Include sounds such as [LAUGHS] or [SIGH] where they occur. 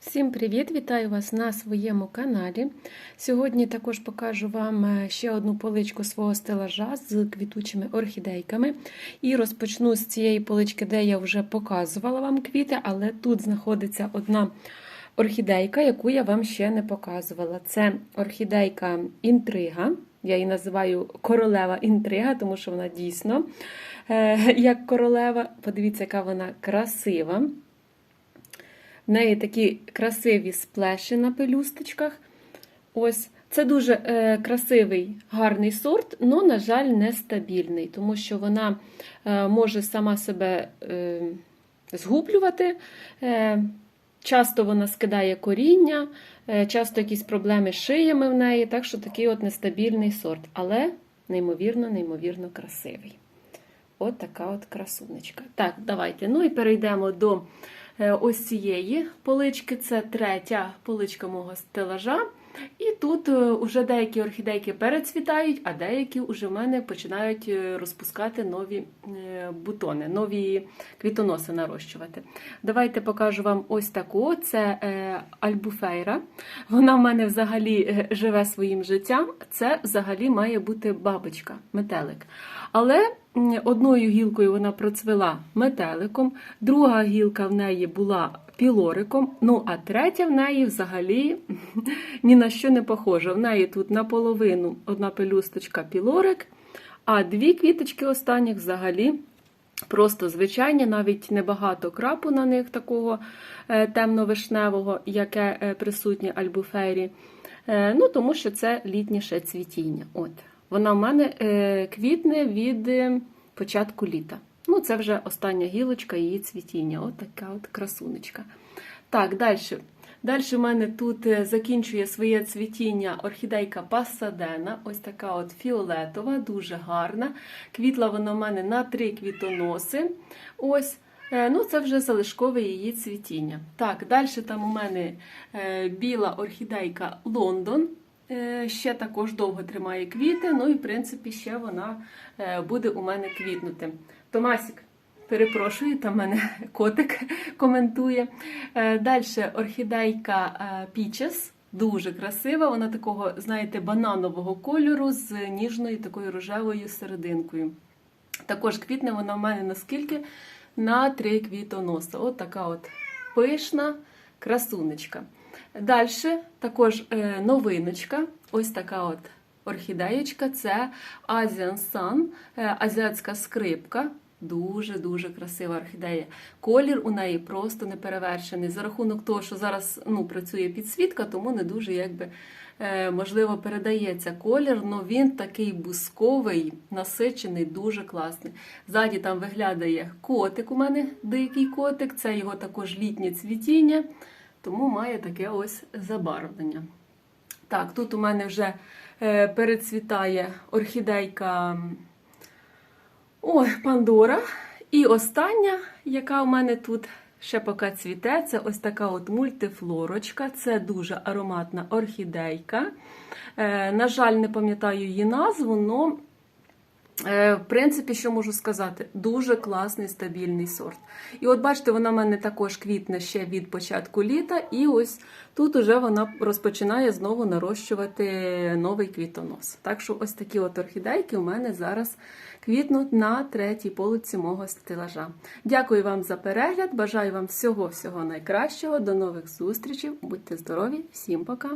Всім привіт! Вітаю вас на своєму каналі. Сьогодні також покажу вам е, ще одну поличку свого стелажа з квітучими орхідейками. І розпочну з цієї полички, де я вже показувала вам квіти, але тут знаходиться одна орхідейка, яку я вам ще не показувала. Це орхідейка інтрига. Я її називаю королева інтрига, тому що вона дійсно е, як королева. Подивіться, яка вона красива. В неї такі красиві сплеші на пелюсточках. Ось. Це дуже е, красивий, гарний сорт, але, на жаль, нестабільний, тому що вона е, може сама себе е, згублювати. Е, часто вона скидає коріння, е, часто якісь проблеми з шиями в неї, так що такий от нестабільний сорт, але неймовірно, неймовірно красивий. От така от красунечка. Так, давайте. Ну і перейдемо до ось цієї полички. Це третя поличка мого стелажа. І тут вже деякі орхідейки перецвітають, а деякі вже в мене починають е, розпускати нові е, бутони, нові квітоноси нарощувати. Давайте покажу вам ось таку: це альбуфейра. Вона в мене взагалі е, живе своїм життям. Це взагалі має бути бабочка, метелик. Але одною гілкою вона процвела метеликом, друга гілка в неї була пілориком, ну а третя в неї взагалі [LAUGHS] ні на що не похожа. В неї тут наполовину одна пелюсточка пілорик, а дві квіточки останніх взагалі. Просто звичайні, навіть небагато крапу на них такого темно-вишневого, яке присутнє альбуфері. Ну, Тому що це літніше цвітіння. От. Вона в мене квітне від початку літа. Ну, це вже остання гілочка її цвітіння. От така от красунечка. Так, далі. Далі в мене тут закінчує своє цвітіння орхідейка Пасадена. Ось така от фіолетова, дуже гарна. Квітла вона в мене на три квітоноси. Ось. Ну, Це вже залишкове її цвітіння. Так, далі там у мене біла орхідейка Лондон. Ще також довго тримає квіти, ну і, в принципі, ще вона буде у мене квітнути. Томасік, перепрошую, там мене [LAUGHS] котик коментує. Далі орхідейка Пічес. Дуже красива, вона такого, знаєте, бананового кольору з ніжною такою рожевою серединкою. Також квітне вона в мене наскільки? На три квітоноси. От така от пишна красунечка. Далі також новиночка, ось така от орхідеєчка це Asian Sun, азіатська скрипка. Дуже-дуже красива орхідея. Колір у неї просто неперевершений. За рахунок того, що зараз ну, працює підсвітка, тому не дуже якби, можливо передається колір, але він такий бусковий, насичений, дуже класний. Ззаді там виглядає котик у мене, дикий котик, це його також літнє цвітіння, тому має таке ось забарвлення. Так, тут у мене вже перецвітає орхідейка. Ой, Пандора. І остання, яка у мене тут ще поки цвіте, це ось така от мультифлорочка. Це дуже ароматна орхідейка. Е, на жаль, не пам'ятаю її назву, але. В принципі, що можу сказати, дуже класний стабільний сорт. І от бачите, вона в мене також квітне ще від початку літа, і ось тут уже вона розпочинає знову нарощувати новий квітонос. Так що ось такі от орхідейки у мене зараз квітнуть на третій полиці мого стелажа. Дякую вам за перегляд, бажаю вам всього-всього найкращого. До нових зустрічей. Будьте здорові, всім пока!